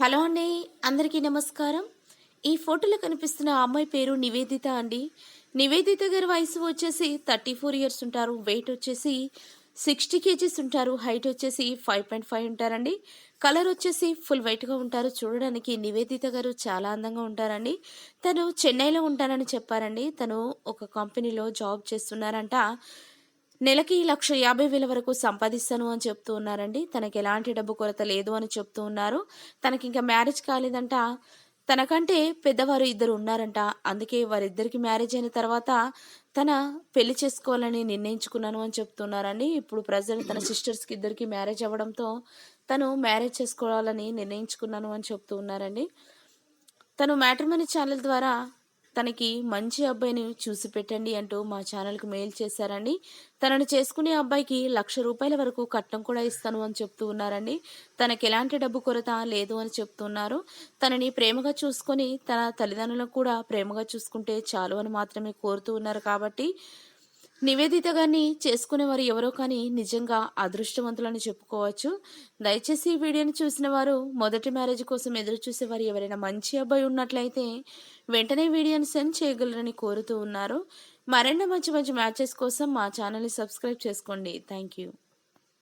Hello అండి అందరికీ నమస్కారం. ఈ ఫోటోలో కనిపిస్తున్న అమ్మాయి పేరు నివేదిత అండి. నివేదిత గారి వయసు వచ్చేసి థర్టీ ఫోర్ ఇయర్స్ ఉంటారు. వెయిట్ వచ్చేసి సిక్స్టీ కేజీస్ ఉంటారు. హైట్ వచ్చేసి ఫైవ్ పాయింట్ ఫైవ్ ఉంటారండి. కలర్ వచ్చేసి ఫుల్ వైట్గా ఉంటారు. చూడడానికి నివేదిత గారు చాలా అందంగా ఉంటారండి. తను చెన్నైలో ఉంటానని చెప్పారండి. తను ఒక కంపెనీలో జాబ్ చేస్తున్నారంట. నెలకి లక్ష యాభై వేల వరకు సంపాదిస్తాను అని చెప్తూ ఉన్నారండి. తనకి ఎలాంటి డబ్బు కొరత లేదు అని చెప్తూ ఉన్నారు. తనకి ఇంకా మ్యారేజ్ కాలేదంట. తనకంటే పెద్దవారు ఇద్దరు ఉన్నారంట. అందుకే వారిద్దరికి మ్యారేజ్ అయిన తర్వాత తన పెళ్ళి చేసుకోవాలని నిర్ణయించుకున్నాను అని చెప్తున్నారండి. ఇప్పుడు ప్రజెంట్ తన సిస్టర్స్కి ఇద్దరికి మ్యారేజ్ అవ్వడంతో తను మ్యారేజ్ చేసుకోవాలని నిర్ణయించుకున్నాను అని చెప్తూ ఉన్నారండి. తను మ్యాట్రిమనీ ఛానల్ ద్వారా తనకి మంచి అబ్బాయిని చూసి పెట్టండి అంటూ మా ఛానల్కి మెయిల్ చేశారండి. తనను చేసుకునే అబ్బాయికి లక్ష రూపాయల వరకు కట్నం కూడా ఇస్తాను అని చెప్తూ ఉన్నారండి. తనకి ఎలాంటి డబ్బు కొరత లేదు అని చెప్తున్నారు తనని ప్రేమగా చూసుకొని తన తల్లిదండ్రులను కూడా ప్రేమగా చూసుకుంటే చాలు అని మాత్రమే కోరుతూ ఉన్నారు కాబట్టి నివేదిత గారిని చేసుకునేవారు ఎవరో కానీ నిజంగా అదృష్టవంతులని చెప్పుకోవచ్చు. దయచేసి ఈ వీడియోని చూసిన వారు మొదటి మ్యారేజ్ కోసం ఎదురు చూసేవారు ఎవరైనా మంచి అబ్బాయి ఉన్నట్లయితే వెంటనే వీడియోని సెండ్ చేయగలరని కోరుతూ ఉన్నారు. మరెన్నో మంచి మంచి మ్యాచెస్ కోసం మా ఛానల్ని సబ్స్క్రైబ్ చేసుకోండి. Thank you.